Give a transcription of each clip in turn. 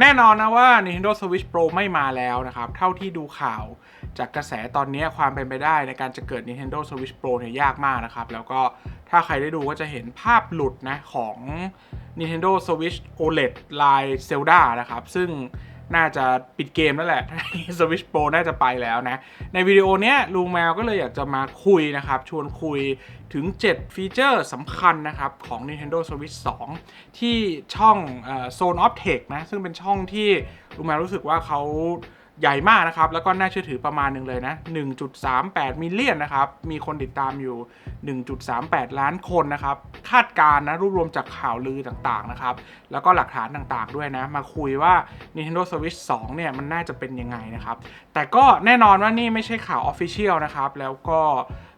แน่นอนนะว่า Nintendo Switch Pro ไม่มาแล้วนะครับ เท่าที่ดูข่าวจากกระแสตอนนี้ความเป็นไปได้ในการจะเกิด Nintendo Switch Pro เนี่ยยากมากนะครับ แล้วก็ถ้าใครได้ดูก็จะเห็นภาพหลุดนะของ Nintendo Switch OLED ลาย Zelda นะครับ ซึ่ง น่าจะปิดเกมแล้วแหละ Switch Pro น่าจะไปแล้วนะ ในวิดีโอเนี้ยลุงแมวก็เลยอยากจะมาคุยนะครับ ชวนคุยถึง 7 ฟีเจอร์สำคัญนะครับ ของ Nintendo Switch 2 ที่ช่องเอ่อ Zone of Tech นะ ซึ่งเป็นช่องที่ลุงแมวรู้สึกว่าเขา ใหญ่มากนะครับ แล้วก็น่าเชื่อถือประมาณหนึ่งเลยนะ 1.38 มิลเลียนนะครับ มีคนติดตามอยู่ 1.38 ล้านคนนะครับ คาดการณ์นะรวบรวมจากข่าวลือต่างๆนะครับ แล้วก็หลักฐานต่างๆด้วยนะ มาคุยว่า Nintendo Switch 2 เนี่ย มันน่าจะเป็นยังไงนะครับ แต่ก็แน่นอนว่านี่ไม่ใช่ข่าว Official นะครับ แล้วก็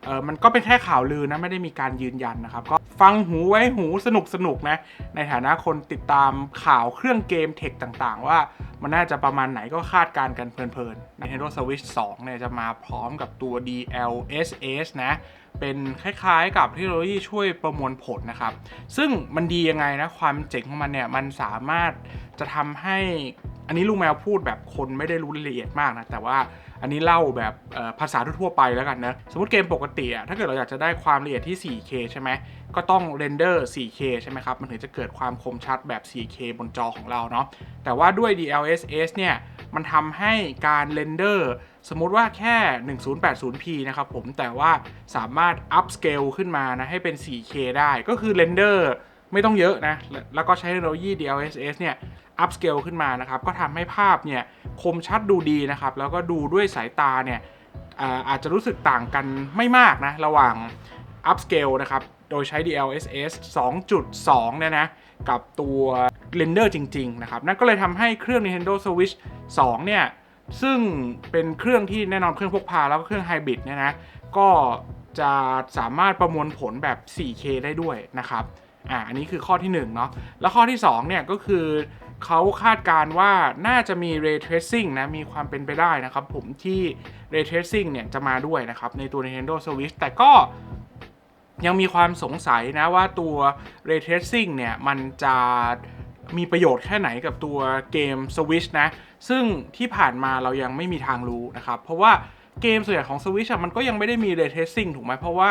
เออมันก็เป็นแค่ข่าวลือนะไม่ได้มีการยืนยันนะครับ ก็ฟังหูไว้หูสนุกสนุกนะ ในฐานะคนติดตามข่าวเครื่องเกมเทคต่างๆ ว่ามันน่าจะประมาณไหนก็คาดการกันเพลินๆ Nintendo Switch 2เนี่ยจะมาพร้อมกับตัว DLSS นะ เป็นคล้ายๆกับเทคโนโลยีช่วยประมวลผลนะครับ ซึ่งมันดียังไงนะ ความเจ๋งของมันเนี่ย มันสามารถจะทำให้ อันนี้ลุงแมวพูดแบบคนไม่ได้รู้รายละเอียดมากนะ แต่ว่า อันนี้เล่าแบบภาษาทั่วไปแล้วกันนะ สมมติเกมปกติอะถ้าเกิดเราอยากจะได้ความละเอียดที่ 4K ใช่ไหมก็ต้องเรนเดอร์ 4K ใช่ไหมครับ มันถึงจะเกิดความคมชัดแบบ 4K บนจอของเราเนาะ แต่ว่าด้วย DLSS เนี่ย มันทำให้การเรนเดอร์สมมุติว่าแค่ 1080p นะครับผม แต่ว่าสามารถ up scale ขึ้นมานะให้เป็น 4K ได้ ก็คือเรนเดอร์ ไม่ต้องเยอะนะ แล้วก็ใช้เทคโนโลยี DLSS เนี่ย up scale ขึ้นมานะครับ ก็ทำให้ภาพเนี่ยคมชัดดูดีนะครับ แล้วก็ดูด้วยสายตาเนี่ยอาจจะรู้สึกต่างกันไม่มากนะ ระหว่าง upscale นะครับ โดยใช้ DLSS 2.2 เนี่ยนะ กับตัวเรนเดอร์จริง ๆ นะครับ นั่นก็เลยทำให้เครื่อง Nintendo Switch 2 เนี่ย ซึ่งเป็นเครื่องที่แน่นอนเครื่องพกพาแล้วก็เครื่องไฮบริดเนี่ยนะ ก็จะสามารถประมวลผลแบบ 4K ได้ด้วยนะครับ อ่าอันนี้คือข้อที่1เนาะแล้วข้อที่ 2 เนี่ยก็คือเขาคาดการณ์ว่าน่าจะมี Ray Tracing นะ มีความเป็นไปได้นะครับ ผมที่ Ray Tracing เนี่ยจะมาด้วยนะครับ ในตัว Nintendo Switch แต่ก็ยังมีความสงสัยนะว่าตัว Ray Tracing เนี่ย มันจะมีประโยชน์แค่ไหนกับตัวเกม Switch นะ ซึ่งที่ผ่านมาเรายังไม่มีทางรู้นะครับ เพราะว่าเกมส่วนใหญ่ของ Switch อะมันก็ยังไม่ได้มี Ray Tracing ถูกไหมเพราะว่า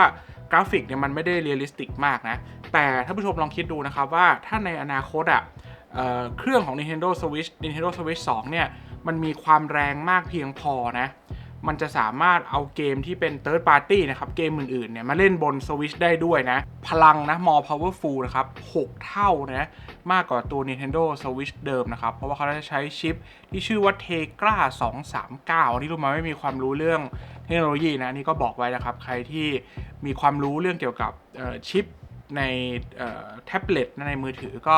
กราฟิกเนี่ยมันไม่ได้เรียลลิสติกมากนะ แต่ถ้าผู้ชมลองคิดดูนะครับว่าถ้าในอนาคตอะ่ะเครื่องของ Nintendo Switch Nintendo Switch 2 เนี่ย มันมีความแรงมากเพียงพอนะ มันจะสามารถเอาเกมที่เป็น third party นะครับ เกมอื่นๆเนี่ยมาเล่นบน Switch ได้ด้วยนะ พลังนะ more powerful นะครับ 6 เท่านะ มากกว่าตัว Nintendo Switch เดิมนะครับ เพราะว่าเขาจะใช้ชิปที่ชื่อว่า Tegra 239 อันนี้รู้มาไม่มีความรู้เรื่องเทคโนโลยีนะนี่ก็บอกไว้นะครับ ใครที่มีความรู้เรื่องเกี่ยวกับชิป ในแท็บเล็ตในมือถือก็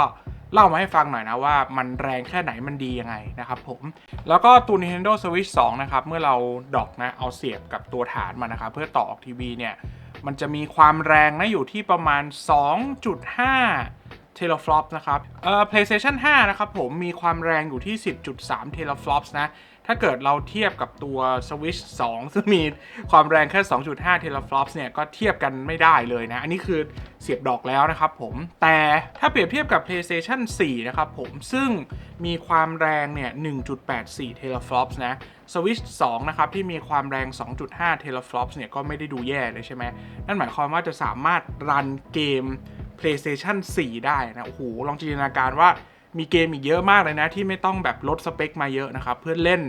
เล่ามาให้ฟังหน่อยนะว่ามันแรงแค่ไหนมันดียังไงนะครับผม แล้วก็ตัว Nintendo Switch 2 นะครับ เมื่อเราดอกนะเอาเสียบกับตัวฐานมานะครับ เพื่อต่อออกทีวีเนี่ย มันจะมีความแรงนะอยู่ที่ประมาณ 2.5 เทเลฟลอปนะครับเอ่อ PlayStation 5 นะครับผมมีความแรงอยู่ที่ 10.3 เทเลฟลอปนะ ถ้าเกิดเราเทียบกับตัว Switch 2 ซึ่งมีความแรงแค่ 2.5เทเลฟลอปเนี่ย ก็เทียบกันไม่ได้เลยนะ อันนี้คือเสียบดอกแล้วนะครับผม แต่ถ้าเปรียบเทียบกับ PlayStation 4 นะครับผม ซึ่งมีความแรงเนี่ย 1.84เทเลฟลอปนะ Switch 2 นะครับ ที่มีความแรง 2.5เทเลฟลอปเนี่ย ก็ไม่ได้ดูแย่เลยใช่ไหม นั่นหมายความว่าจะสามารถรันเกม PlayStation 4 ได้นะ โอ้โห ลองจินตนาการว่า มีเกมอีกเยอะมากเลยนะ ที่ไม่ต้องแบบลดสเปคมาเยอะนะครับ เพื่อเล่น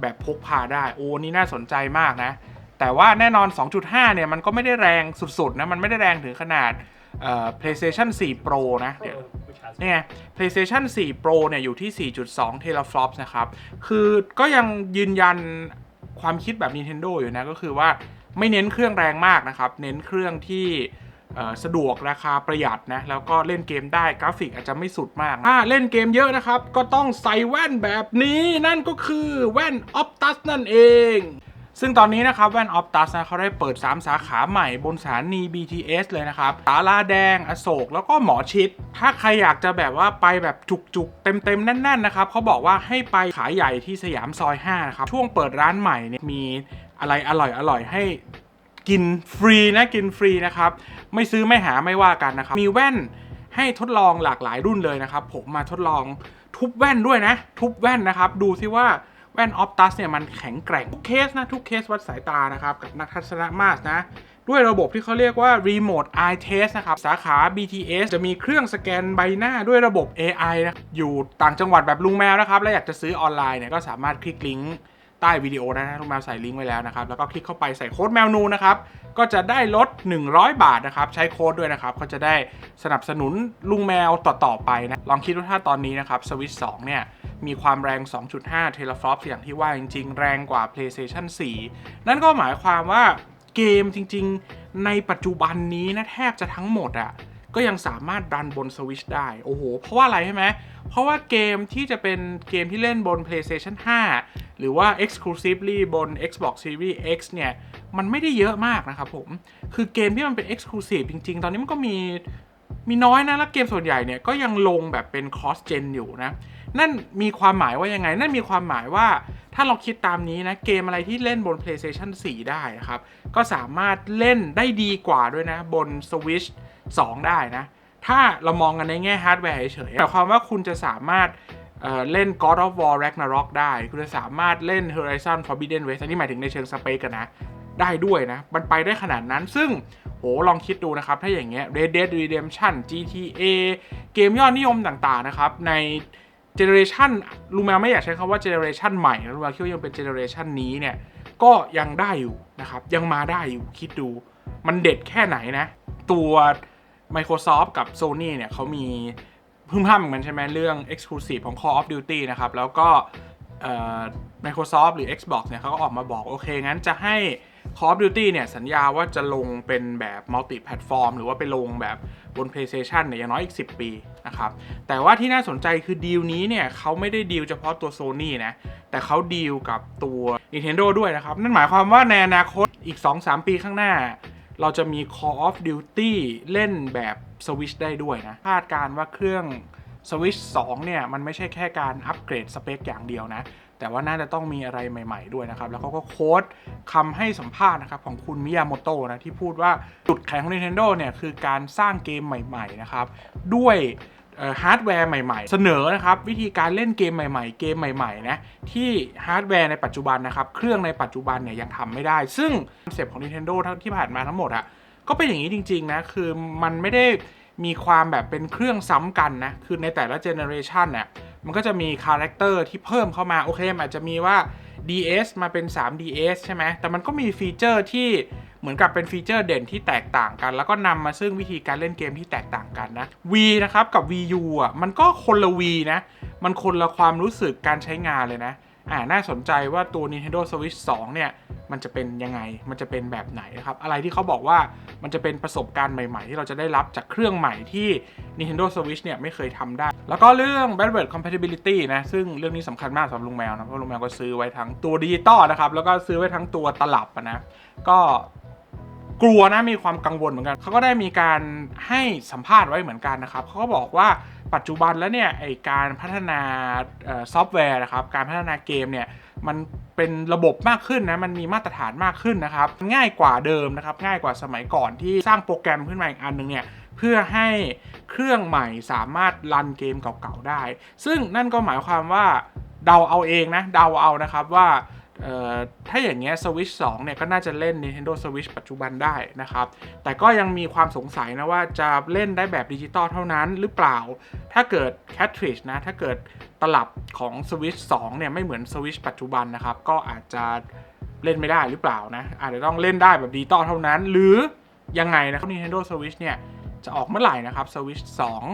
แบบพกพาได้โอ้นี่น่าสนใจมากนะ แต่ว่าแน่นอน 2.5 เนี่ยมันก็ไม่ได้แรงสุดๆนะ มันไม่ได้แรงถึงขนาดเอ่อ PlayStation 4 Pro นะเดี๋ยวนี่ไง PlayStation 4 Pro เนี่ยอยู่ที่ 4.2 teraflops นะครับ คือก็ยังยืนยันความคิดแบบ Nintendo อยู่นะ ก็คือว่าไม่เน้นเครื่องแรงมากนะครับ เน้นเครื่องที่ สะดวกราคาประหยัดนะ แล้วก็เล่นเกมได้กราฟิกอาจจะไม่สุดมาก ถ้าเล่นเกมเยอะนะครับ ก็ต้องใส่แว่นแบบนี้นั่นก็คือแว่น Optus นั่นเองซึ่งตอนนี้นะครับแว่น Optus นะเขาได้เปิด 3 สาขาใหม่บนสถานี BTS เลยนะครับสาราแดง อโศก แล้วก็หมอชิด ถ้าใครอยากจะแบบว่าไปแบบจุกๆ เต็มๆ แน่นๆ นะครับเขาบอกว่าให้ไปขายใหญ่ที่สยามซอย 5 นะครับ ช่วงเปิดร้านใหม่เนี่ยมีอะไรอร่อยๆ ให้ กินฟรีนะกินฟรีนะครับ ไม่ซื้อไม่หาไม่ว่ากันนะครับ มีแว่นให้ทดลองหลากหลายรุ่นเลยนะครับ ผมมาทดลองทุบแว่นด้วยนะ ทุบแว่นนะครับ ดูซิว่าแว่นออ t ตัสเนี่ยมันแข็งแกร่งทุกเคสนะทุกเคสวัดสายตานะครับกับนักทัศนมาสนะ ด้วยระบบที่เขาเรียกว่า Remote Eye Test นะครับ สาขา BTS จะมีเครื่องสแกนใบหน้าด้วยระบบ AI นะอยู่ต่างจังหวัดแบบลุงแมวนะครับ และอยากจะซื้อออนไลน์เนี่ยก็สามารถคลิกลิงก์ ใต้วิดีโอได้นะลุงแมวใส่ลิงก์ไว้แล้วนะครับ แล้วก็คลิกเข้าไปใส่โค้ดแมวนูนะครับ ก็จะได้ลด 100 บาทนะครับ ใช้โค้ดด้วยนะครับ ก็จะได้สนับสนุนลุงแมวต่อๆไปนะ ลองคิดว่าถ้าตอนนี้นะครับ Switch 2เนี่ยมีความแรง 2.5 เทเลฟลอปอย่างที่ว่าจริงๆ แรงกว่า PlayStation 4 นั่นก็หมายความว่าเกมจริงๆ ในปัจจุบันนี้นะแทบจะทั้งหมดอะ ก็ยังสามารถดันบน Switch ได้ โอ้โห เพราะว่าอะไรใช่ไหม เพราะว่าเกมที่จะเป็นเกมที่เล่นบน PlayStation 5 หรือว่า exclusively บน Xbox Series X เนี่ย มันไม่ได้เยอะมากนะครับผม คือเกมที่มันเป็น exclusive จริง ๆ ตอนนี้มันก็มีมีน้อยนะ แล้วเกมส่วนใหญ่เนี่ยก็ยังลงแบบเป็น cross gen อยู่นะ นั่นมีความหมายว่ายังไง นั่นมีความหมายว่าถ้าเราคิดตามนี้นะ เกมอะไรที่เล่นบน PlayStation 4 ได้นะครับ ก็สามารถเล่นได้ดีกว่าด้วยนะ บน Switch 2 ได้นะ ถ้าเรามองกันในแง่ฮาร์ดแวร์เฉยๆหมายความว่าคุณจะสามารถเเล่น God of War Ragnarok ได้ คุณจะสามารถเล่น Horizon Forbidden West อันนี้หมายถึงในเชิงสเปคกันนะ ได้ด้วยนะ มันไปได้ขนาดนั้น ซึ่งโหลองคิดดูนะครับ ถ้าอย่างเงี้ย Red Dead Redemption GTA เกมยอดนิยมต่างๆนะครับ ในเจเนอเรชันลูมวไม่อยากใช้คำว่าเจเนอเรชันใหม่นะลูมวคิดว่ายังเป็นเจเนอเรชันนี้เนี่ย ก็ยังได้อยู่นะครับ ยังมาได้อยู่คิดดู มันเด็ดแค่ไหนนะ ตัว Microsoft กับ Sony เนี่ยเขามีพึ่มพำเหมือนกันใช่ไหมเรื่อง Exclusive ของ Call of Duty นะครับ แล้วก็ Microsoft หรือ Xbox เนี่ยเขาก็ออกมาบอก โอเค งั้นจะให้ Call of Duty เนี่ย สัญญาว่าจะลงเป็นแบบ multi platform หรือว่าไปลงแบบบน PlayStation เนี่ยอย่างน้อยอีก 10 ปีนะครับ แต่ว่าที่น่าสนใจคือดีลนี้เนี่ยเขาไม่ได้ดีลเฉพาะตัว Sony นะ แต่เขาดีลกับตัว Nintendo ด้วยนะครับ นั่นหมายความว่าในอนาคตอีก 2-3 ปีข้างหน้า เราจะมี Call of Duty เล่นแบบ Switch ได้ด้วยนะ คาดการ์ว่าเครื่อง Switch 2เนี่ย มันไม่ใช่แค่การอัปเกรดสเปคอย่างเดียวนะ แต่ว่าน่าจะต้องมีอะไรใหม่ๆด้วยนะครับ แล้วเขาก็โค้ดคำให้สัมภาษณ์นะครับ ของคุณมิยาโมโตะนะ ที่พูดว่าจุดแข็งของ Nintendo เนี่ย คือการสร้างเกมใหม่ ๆ นะครับ ด้วย ฮาร์ดแวร์ใหม่ ๆ เสนอนะครับวิธีการเล่นเกมใหม่ๆ เกมใหม่ๆนะที่ฮาร์ดแวร์ในปัจจุบันนะครับเครื่องในปัจจุบันเนี่ยยังทำไม่ได้ ซึ่งคอนเซปต์ของ Nintendo ที่ผ่านมาทั้งหมดอะก็เป็นอย่างนี้จริง ๆ นะ คือมันไม่ได้มีความแบบเป็นเครื่องซ้ำกันนะ คือในแต่ละเจเนอเรชันเนี่ยมันก็จะมีคาแรคเตอร์ที่เพิ่มเข้ามา โอเค มันอาจจะมีว่า DS มาเป็น 3DS ใช่ไหมแต่มันก็มีฟีเจอร์ที่ เหมือนกับเป็นฟีเจอร์เด่นที่แตกต่างกัน แล้วก็นำมาซึ่งวิธีการเล่นเกมที่แตกต่างกันนะ V นะครับกับ VU อะมันก็คนละ V นะ มันคนละความรู้สึกการใช้งานเลยนะอ่าน่าสนใจว่าตัว Nintendo Switch 2 เนี่ย มันจะเป็นยังไง มันจะเป็นแบบไหนนะครับ อะไรที่เขาบอกว่ามันจะเป็นประสบการณ์ใหม่ ๆ ที่เราจะได้รับจากเครื่องใหม่ที่ Nintendo Switch เนี่ย ไม่เคยทำได้ แล้วก็เรื่อง backward compatibility นะ ซึ่งเรื่องนี้สำคัญมากสำหรับลุงแมวนะ เพราะลุงแมวก็ซื้อไว้ทั้งตัวดิจิตอลนะครับ แล้วก็ซื้อไว้ทั้งตัวตลับนะ ก็ กลัวนะมีความกังวลเหมือนกันเขาก็ได้มีการให้สัมภาษณ์ไว้เหมือนกันนะครับเขาก็บอกว่าปัจจุบันแล้วเนี่ยไอการพัฒนาซอฟต์แวร์นะครับการพัฒนาเกมเนี่ยมันเป็นระบบมากขึ้นนะมันมีมาตรฐานมากขึ้นนะครับ ง่ายกว่าเดิมนะครับ ง่ายกว่าสมัยก่อนที่สร้างโปรแกรมขึ้นมาอีกอันหนึงเนี่ยเพื่อให้เครื่องใหม่สามารถรันเกมเก่าๆได้ ซึ่งนั่นก็หมายความว่าเดาเอาเองนะเดาเอานะครับว่า ถ้าอย่างเงี้ย Switch 2 เนี่ย ก็น่าจะเล่น Nintendo Switch ปัจจุบันได้นะครับ แต่ก็ยังมีความสงสัยนะว่าจะเล่นได้แบบดิจิตอลเท่านั้นหรือเปล่า ถ้าเกิด cartridge นะ ถ้าเกิดตลับของ Switch 2 เนี่ย ไม่เหมือน Switch ปัจจุบันนะครับ ก็อาจจะเล่นไม่ได้หรือเปล่านะ อาจจะต้องเล่นได้แบบดิจิตอลเท่านั้น หรือยังไงนะครับ Nintendo Switch เนี่ย จะออกเมื่อไหร่นะครับ Switch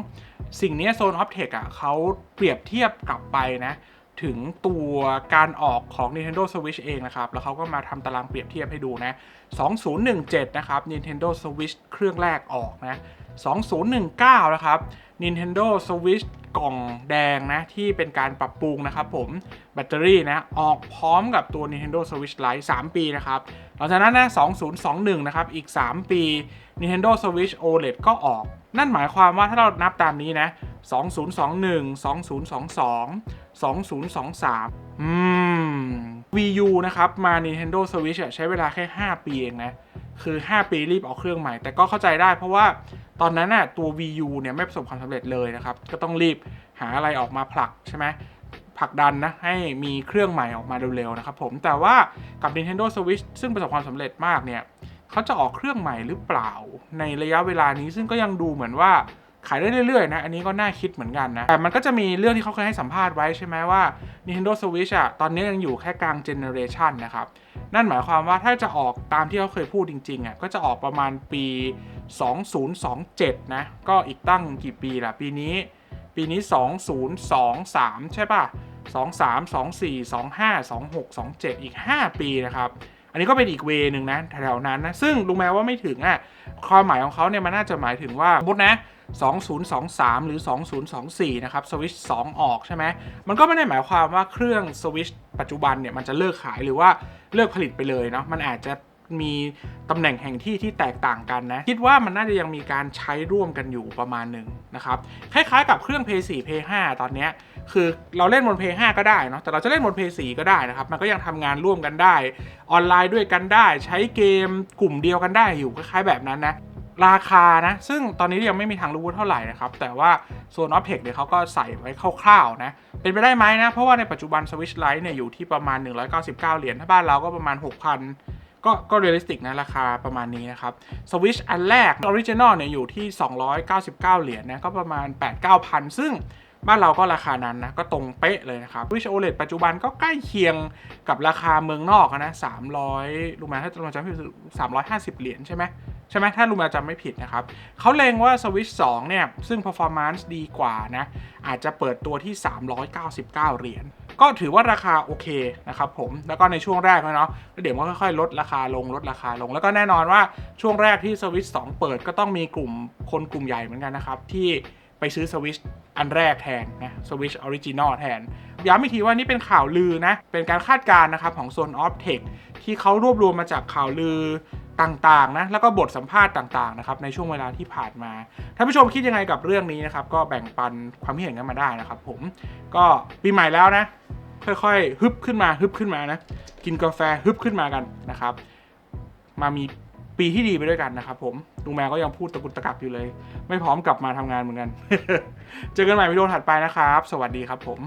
2 สิ่งนี้ Zone of Tech อะเขาเปรียบเทียบกลับไปนะ ถึงตัวการออกของ Nintendo Switch เองนะครับ แล้วเขาก็มาทำตารางเปรียบเทียบให้ดูนะ 2017 นะครับ Nintendo Switch เครื่องแรกออกนะ 2019 นะครับ Nintendo Switch กล่องแดงนะ ที่เป็นการปรับปรุงนะครับผมแบตเตอรี่นะ ออกพร้อมกับตัว Nintendo Switch Lite 3 ปีนะครับหลังจากนั้นนะ 2021 นะครับ อีก 3 ปี Nintendo Switch OLED ก็ออก นั่นหมายความว่าถ้าเรานับตามนี้นะ 2021 2022 2023 อืม Wii U นะครับมา Nintendo Switch อะใช้เวลาแค่ 5 ปีเองนะ คือ 5 ปีรีบออกเครื่องใหม่ แต่ก็เข้าใจได้เพราะว่าตอนนั้นน่ะตัว Wii U เนี่ยไม่ประสบความสำเร็จเลยนะครับ ก็ต้องรีบหาอะไรออกมาผลักใช่ไหมผลักดันนะให้มีเครื่องใหม่ออกมาเร็วๆนะครับผมแต่ว่ากับ Nintendo Switch ซึ่งประสบความสำเร็จมากเนี่ย เขาจะออกเครื่องใหม่หรือเปล่า ในระยะเวลานี้ซึ่งก็ยังดูเหมือนว่าขายได้เรื่อยๆนะอันนี้ก็น่าคิดเหมือนกันนะ แต่มันก็จะมีเรื่องที่เขาเคยให้สัมภาษณ์ไว้ใช่ไหมว่า Nintendo Switch อะตอนนี้ยังอยู่แค่กลางเจเนอเรชันนะครับ นั่นหมายความว่าถ้าจะออกตามที่เขาเคยพูดจริงๆอะก็จะออกประมาณปี 2027 นะ ก็อีกตั้งกี่ปีล่ะ ปีนี้ ปีนี้ 2023 ใช่ป่ะ 23 24 25 26 27 อีก 5 ปีนะครับ อันนี้ก็เป็นอีกเวย์หนึ่งนะแถวๆนั้นนะ ซึ่งรู้ไหมว่าไม่ถึงอะความหมายของเขาเนี่ยมันน่าจะหมายถึงว่าสมมตินะ2023 หรือ 2024 นะครับ Switch 2ออกใช่ไหมมันก็ไม่ได้หมายความว่าเครื่องสวิชปัจจุบันเนี่ยมันจะเลิกขายหรือว่าเลิกผลิตไปเลยเนาะมันอาจจะ มีตำแหน่งแห่งที่ที่แตกต่างกันนะ คิดว่ามันน่าจะยังมีการใช้ร่วมกันอยู่ประมาณหนึ่งนะครับ คล้ายๆกับเครื่อง p 4 p 5ตอนนี้คือเราเล่นบน p 5ก็ได้เนาะแต่เราจะเล่นบน p 4ก็ได้นะครับ มันก็ยังทำงานร่วมกันได้ ออนไลน์ด้วยกันได้ ใช้เกมกลุ่มเดียวกันได้อยู่คล้ายๆแบบนั้นนะราคานะ ซึ่งตอนนี้ยังไม่มีทางรู้เท่าไหร่นะครับ แต่ว่าโซนออฟเทคเนี่ยเขาก็ใส่ไว้คร่าวๆนะ เป็นไปได้ไหมนะ เพราะว่าในปัจจุบัน Switch Lite เนี่ยอยู่ที่ประมาณ 199 เหรียญ ถ้าบ้านเราก็ประมาณ 6,000 ก็ก็เรียลลิสติกนะราคาประมาณนี้นะครับ Switch อันแรก Original เนี่ยอยู่ที่ 299 เหรียญนะก็ประมาณ 8-9,000 ซึ่งบ้านเราก็ราคานั้นนะ ก็ตรงเป๊ะเลยนะครับ Switch OLED ปัจจุบันก็ใกล้เคียงกับราคาเมืองนอกนะ300รู้ไหมถ้าเราจำไม่ผิด350เหรียญใช่ไหมใช่ไหมถ้าลูมาจำไม่ผิดนะครับเขาเลงว่า Switch 2เนี่ย ซึ่ง performance ดีกว่านะ อาจจะเปิดตัวที่ 399 เหรียญ ก็ถือว่าราคาโอเคนะครับผมแล้วก็ในช่วงแรกเนาะแล้วเดี๋ยวมันค่อยๆ ลดราคาลงลดราคาลง แล้วก็แน่นอนว่าช่วงแรกที่ Switch 2เปิดก็ต้องมีกลุ่มคนกลุ่มใหญ่เหมือนกันนะครับที่ไปซื้อ Switch อันแรกแทนนะ Switch Original แทน ย้ำอีกทีว่านี่เป็นข่าวลือนะ เป็นการคาดการณ์นะครับของ Zone of Tech ที่เขารวบรวมมาจากข่าวลือ ต่างๆนะแล้วก็บทสัมภาษณ์ต่างๆนะครับในช่วงเวลาที่ผ่านมาท่านผู้ชมคิดยังไงกับเรื่องนี้นะครับก็แบ่งปันความคิดเห็นกันมาได้นะครับผมก็ปีใหม่แล้วนะ ค่อยๆฮึบขึ้นมาฮึบขึ้นมานะกินกาแฟฮึบขึ้นมากันนะครับ มามีปีที่ดีไปด้วยกันนะครับผมลุงแมวก็ยังพูดตะกุตะกักอยู่เลย ไม่พร้อมกลับมาทำงานเหมือนกัน เจอกันใหม่วิดีโอถัดไปนะครับ สวัสดีครับผม